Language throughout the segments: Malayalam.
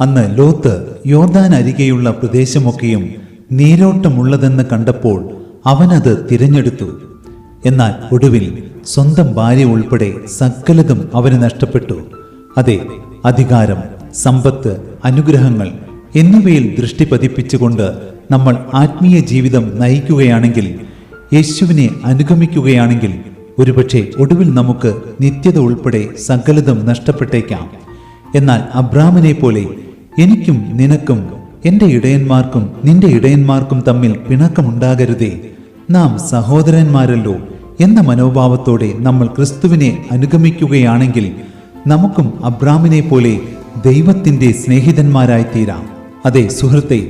അന്ന് ലോത്ത് യോർദാൻ അരികെയുള്ള പ്രദേശമൊക്കെയും നീരോട്ടമുള്ളതെന്ന് കണ്ടപ്പോൾ അവനത് തിരഞ്ഞെടുത്തു. എന്നാൽ ഒടുവിൽ സ്വന്തം ഭാര്യ ഉൾപ്പെടെ സകലതും അവന് നഷ്ടപ്പെട്ടു. അതെ അധികാരം സമ്പത്ത് അനുഗ്രഹങ്ങൾ എന്നിവയിൽ ദൃഷ്ടി പതിപ്പിച്ചുകൊണ്ട് നമ്മൾ ആത്മീയ ജീവിതം നയിക്കുകയാണെങ്കിൽ യേശുവിനെ അനുഗമിക്കുകയാണെങ്കിൽ ഒരുപക്ഷെ ഒടുവിൽ നമുക്ക് നിത്യത ഉൾപ്പെടെ സകലതും നഷ്ടപ്പെട്ടേക്കാം. എന്നാൽ അബ്രാമിനെ പോലെ എനിക്കും നിനക്കും എന്റെ ഇടയന്മാർക്കും നിന്റെ ഇടയന്മാർക്കും തമ്മിൽ പിണക്കമുണ്ടാകരുതേ. നാം സഹോദരന്മാരല്ലോ എന്ന മനോഭാവത്തോടെ നമ്മൾ ക്രിസ്തുവിനെ അനുഗമിക്കുകയാണെങ്കിൽ നമുക്കും അബ്രാമിനെ പോലെ ദൈവത്തിന്റെ സ്നേഹിതന്മാരായി തീരാം അതെ സുഹൃത്തെ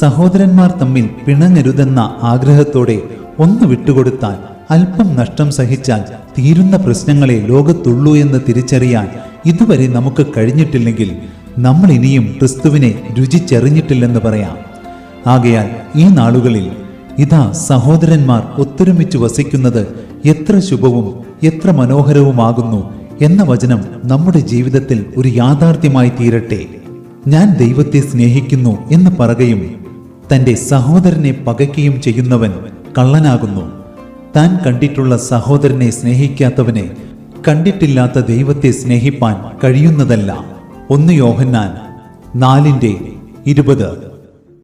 സഹോദരന്മാർ തമ്മിൽ പിണങ്ങരുതെന്ന ആഗ്രഹത്തോടെ ഒന്ന് വിട്ടുകൊടുത്താൽ അല്പം നഷ്ടം സഹിച്ചാൽ തീരുന്ന പ്രശ്നങ്ങളെ ലോകത്തുള്ളൂ എന്ന് തിരിച്ചറിയാൻ ഇതുവരെ നമുക്ക് കഴിഞ്ഞിട്ടില്ലെങ്കിൽ നമ്മൾ ഇനിയും ക്രിസ്തുവിനെ രുചിച്ചെറിഞ്ഞിട്ടില്ലെന്ന് പറയാം. ആകയാൽ ഈ നാളുകളിൽ ഇതാ സഹോദരന്മാർ ഒത്തൊരുമിച്ച് വസിക്കുന്നത് എത്ര ശുഭവും എത്ര മനോഹരവുമാകുന്നു എന്ന വചനം നമ്മുടെ ജീവിതത്തിൽ ഒരു യാഥാർത്ഥ്യമായി തീരട്ടെ. ഞാൻ ദൈവത്തെ സ്നേഹിക്കുന്നു എന്ന് പറയുകയും തന്റെ സഹോദരനെ പകയ്ക്കുകയും ചെയ്യുന്നവൻ കള്ളനാകുന്നു. താൻ കണ്ടിട്ടുള്ള സഹോദരനെ സ്നേഹിക്കാത്തവനെ കണ്ടിട്ടില്ലാത്ത ദൈവത്തെ സ്നേഹിപ്പാൻ കഴിയുന്നതല്ല. ഒന്ന് യോഹന്നാൻ നാലിന്റെ ഇരുപത്.